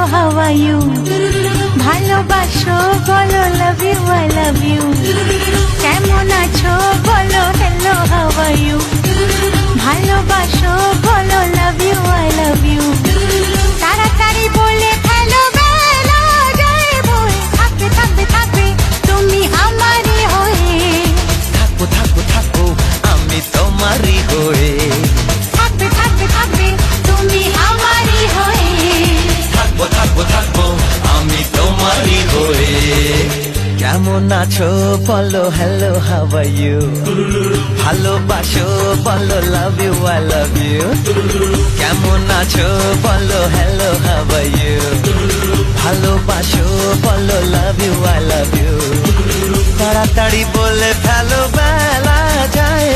You ভালোবাসো, বলো love you I love you কেমন আছো, বলো হ্যালো হাউ আর ইউ ভালোবাসো, বলো love you I love you তাড়াতাড়ি বলে থাকবে তুমি আমারই হয়ে। থাকব থাকব থাকব আমি তোমারই হয়ে। কেমন আছো? বলো হ্যালো হাউ আর ইউ ভালোবাসো বলো love you I love you কেমন আছো? বলো হ্যালো হাউ আর ইউ ভালোবাসো বলো love you I love you তাড়াতাড়ি বলে ফেলো, বেলা যায়